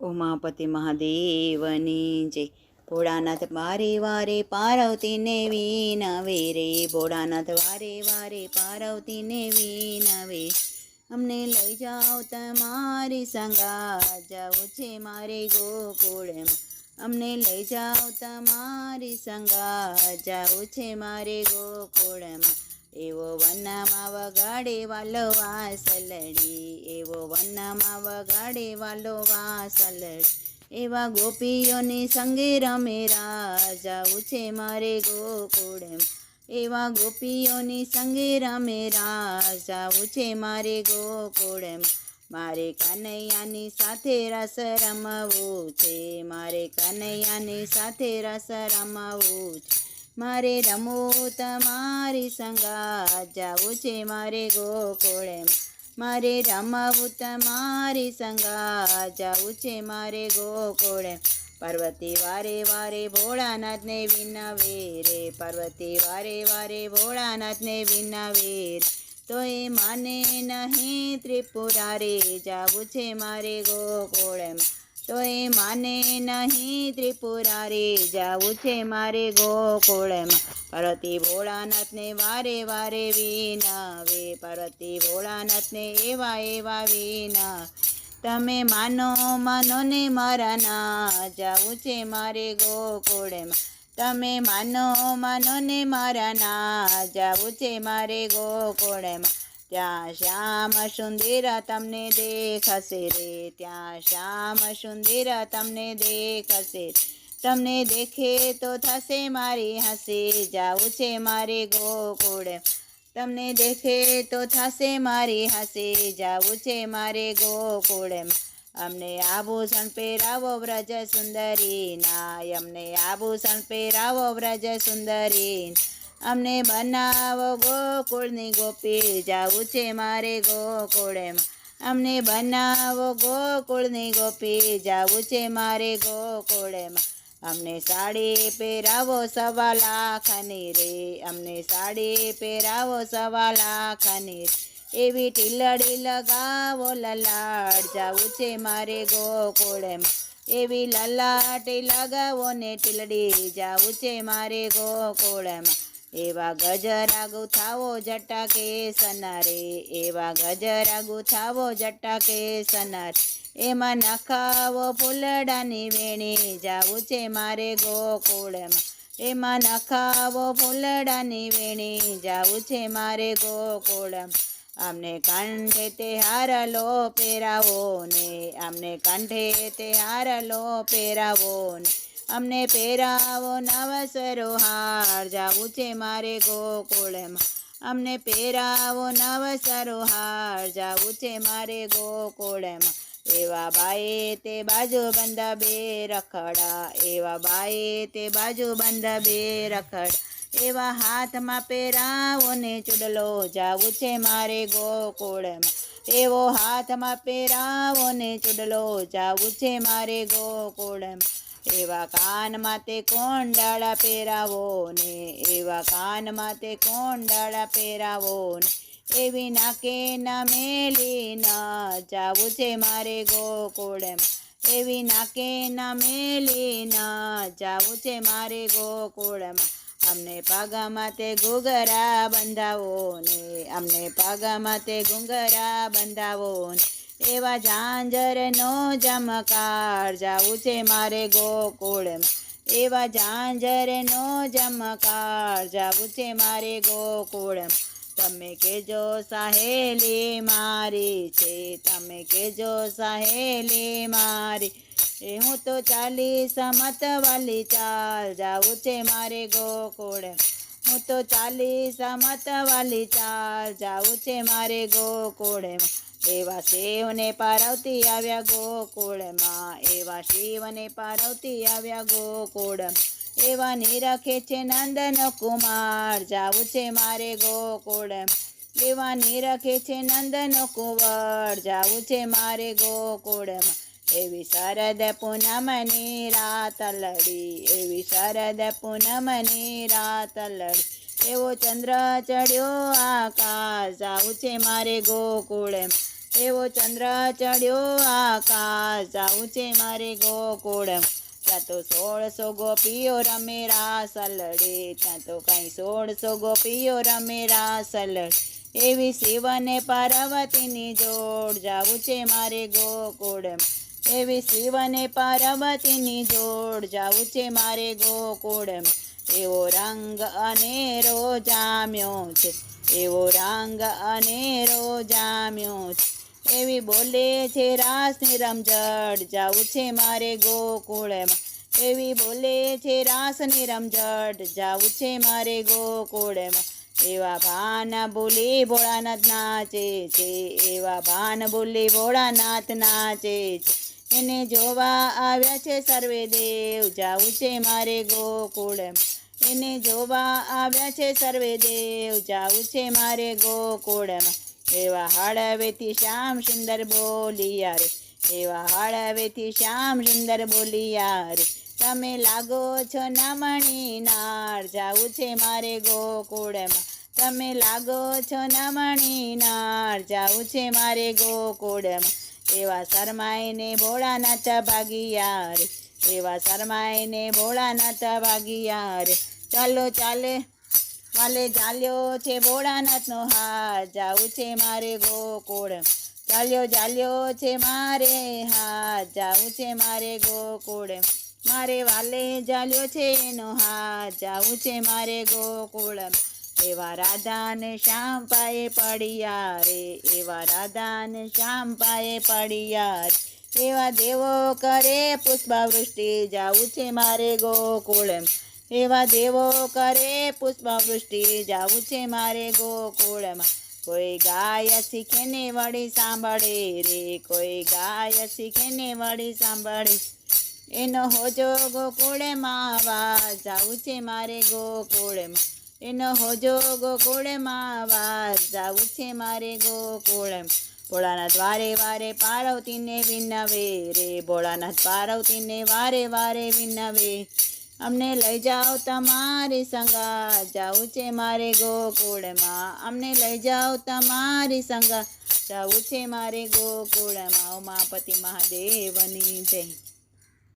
ઉમાપતિ મહાદેવની જય. ભોળાનાથ વારે વારે પાર્વતીને વિનવે રે. ભોળાનાથ વારે વારે પાર્વતીને વિનવે અમને લઈ જાઓ તમારી સંગા જવું છે મારે ગોકુળમાં. અમને લઈ જાઓ તમારી સંગા જવું છે મારે ગોકુળમાં. એવો વનમાં વગાડે વાલો વાસલડી એવો વનમાં વગાડે વાલો વાસલડી એવા ગોપીઓની સંગે રમે રાજાવું છે મારે ગોકુળમ. એવા ગોપીઓની સંગે રમે રાજાવું છે મારે ગોકુળમ. મારે કનૈયાની સાથે રસ રમવું છે. મારે કનૈયાની સાથે રસ રમવું છે. મારે રમો તમારી સંગા જાવું છે મારે ગોકુળે. મારે રમવું તમારી સંગા જાવું છે મારે ગોકુળે. પાર્વતી વારે વારે ભોળાનાથને વિનાવે રે. પાર્વતી વારે વારે ભોળાનાથને વિનાવે રે. તો એ માને નહીં ત્રિપુરારે જાવું છે મારે ગોકુળેમ તો એ માને નહીં ત્રિપુરારે જાવું છે મારે ગોકુળમાં. પાર્વતી ભોળાનાથને વારે વારે વિનાવે પાર્વતી ભોળાનાથને એવા એવા વિના. તમે માનો માનો ને મારા ના, જાવું છે મારે ગોકુળમાં. તમે માનો માનો ને મારા ના, જાવું છે મારે ગોકુળમાં. ત્યાં શ્યામ સુંદર તમને દેખશે રે, ત્યાં શ્યામ સુંદર તમને દેખશે. તમને દેખે તો થશે મારી હસી જાવું છે મારે ગોકુળ. તમને દેખે તો થશે મારી હસી જાવું છે મારે ગોકુળમ અમને આભૂષણ પહેરાવો વ્રજ સુંદરી, ના, અમને આભૂષણ પહેરાવો વ્રજ સુંદરી. અમને બનાવો ગોકુળની ગોપી જાવું છે મારે ગોકુળેમાં. અમને બનાવો ગોકુળની ગોપી જાવું છે મારે ગોકુળેમાં. અમને સાડી પહેરાવો સવા લાખની રે. અમને સાડી પહેરાવો સવા લાખની રે. એવી ટીલડી લગાવો લલાડ જાવું છે મારે ગોકુળમાં. એવી લલાટી લગાવો ને ટીલડી જાવું છે મારે ગોકુળમાં. એવા ગજરા ગુથાવો જટા કે સનારે એવા ગજરા ગુથાવો જટા કે સનાર એમાં નખાવો ફૂલડાની વેણી જાવું છે મારે ગોકુળમાં. એમાં નખાવો ફૂલડાની વેણી જાવું છે મારે ગોકુળમાં. અમને કંઠે તે હારલો પહેરાવો ને અમને કંઠે તે હારલો પહેરાવો ને. અમને પહેરાવો નવસરો હાર, જાવું છે મારે ગોકુળમાં. અમને પહેરાવો નવસરો હાર, જાવું છે મારે ગોકુળમાં. એવા બાએ તે બાજુ બંધા બે રખડા, એવા બાએ તે બાજુ બંધા બે રખડા. એવા હાથમાં પહેરાવો ને ચૂડલો, જાવું છે મારે ગોકુળમાં. એવો હાથમાં પહેરાવો ને ચૂડલો, જાવું છે મારે ગોકુળમાં. એવા કાનમાં કોણ કોંડાળા પહેરાવો ને, એવા કાનમાં કોણ કોંડાળા પહેરાવો ને. એવી નાકે ના મેલી ના, જાવું છે મારે ગોકુળમ. એવી નાકે ના મેલી ના, જાવું છે મારે ગોકુળમાં. અમને પાગામાં તે ઘૂઘરા બંધાવો ને, અમને પાગામાં તે ઘૂંઘરા બંધાવો ને. એવા ઝાંઝરનો જમકાર જાવું છે મારે ગોકુળમાં. એવા ઝાંઝરનો જમકાર જાવું છે મારે ગોકુળમાં. તમે કેજો સહેલી મારી, છે તમે કેજો સહેલી મારી. એ હું તો ચાલીસ મત વાલી ચાલ જાવું છે મારે ગોકુળ હું તો ચાલીસ મત વાલી ચાલ જાવું છે મારે ગોકુળમાં. એવા શિવને પાર્વતી આવ્યા ગોકુળમાં, એવા શિવને પાર્વતી આવ્યા ગોકુળ. એવા નિરખે છે નંદન કુમાર, જાવું છે મારે ગોકુળ. એવા નિરખે છે નંદન કુંવર, જાવું છે મારે ગોકુળમાં એવી શરદ પૂનમની રાત લડી, એવી શરદ પૂનમની રાત લડી. એવો ચંદ્ર ચડ્યો આકાશ, જાવું છે મારે ગોકુળમ એવો ચંદ્ર ચડ્યો આકાશ. જાવું છે મારે ગોકુળ ત્યાં તો સોળસો ગોપીઓ રમે રાસ લડે ત્યાં તો કાંઈ સોળસો ગોપીઓ રમે રાસ લડે એવી શિવને પાર્વતીની જોડ. જાવું છે મારે ગોકુળ એવી શિવને પાર્વતીની જોડ. જાવું છે મારે ગોકુળ એવો રંગ અનેરો જામ્યો છે. એવો રંગ અનેરો જામ્યો છે. એવી બોલે છે, રાસની રમઝટ જાવું છે મારે ગોકુળમાં. એવી બોલે છે, રાસની રમઝટ જાવું છે મારે ગોકુળમાં. એવા ભાન બોલી ભોળાનાથ નાચે છે, એવા ભાન બોલી ભોળાનાથ નાચે છે. એને જોવા આવ્યા છે સર્વે દેવ, જાવું છે મારે ગોકુળમાં. એને જોવા આવ્યા છે સર્વે દેવ, જાવું છે મારે ગોકુળમાં. એવા હળવેથી શ્યામ સુંદર બોલિયા રે એવા હળવેથી શ્યામ સુંદર બોલિયા રે તમે લાગો છો નમણી નાર જાવું છે મારે ગોકુળમાં. તમે લાગો છો નમણી નાર જાવું છે મારે ગોકુળમાં. એવા શરમાઈને ભોળાનાથ ભાગિયા રે એવા શરમાઈને ભોળાનાથ ભાગિયા રે ચાલો ચાલે. વાલે જાલ્યો છે ભોળાનાથનો હાર, જાવું છે મારે ગોકુળ. ચાલ્યો જાલ્યો છે મારે હાર, જાવું છે મારે ગોકુળ. મારે વાલે જાલ્યો છે એનો હાર, જાવું છે મારે ગોકુળ. એવા રાધાને શ્યામ પાએ પડ્યા રે, એવા રાધાને શ્યામ પાએ પડ્યા એવા દેવો કરે પુષ્પવૃષ્ટિ, જાવું છે મારે ગોકુળ. એવા દેવો કરે પુષ્પવૃષ્ટિ. જાવું છે મારે ગોકુળમાં. કોઈ ગાય શીખે ને વળી સાંભળે રે. કોઈ ગાય શીખે ને વળી સાંભળે. એનો હોજો ગોકુળમાં વાસ જાવું છે મારે ગોકુળમાં. એનો હોજો ગોકુળમાં વાસ જાવું છે મારે ગોકુળમાં. ભોળાનાથ વારે વારે પાર્વતીને વિનવે રે. ભોળાનાથ પાર્વતીને વારે વારે વિનવે. અમને લઈ જાઓ તમારી સંગા જાવું છે મારે ગોકુળમાં. અમને લઈ જાઓ તમારી સંગા જાવું છે મારે ગોકુળમાં. ઉમાપતિ મહાદેવની જય.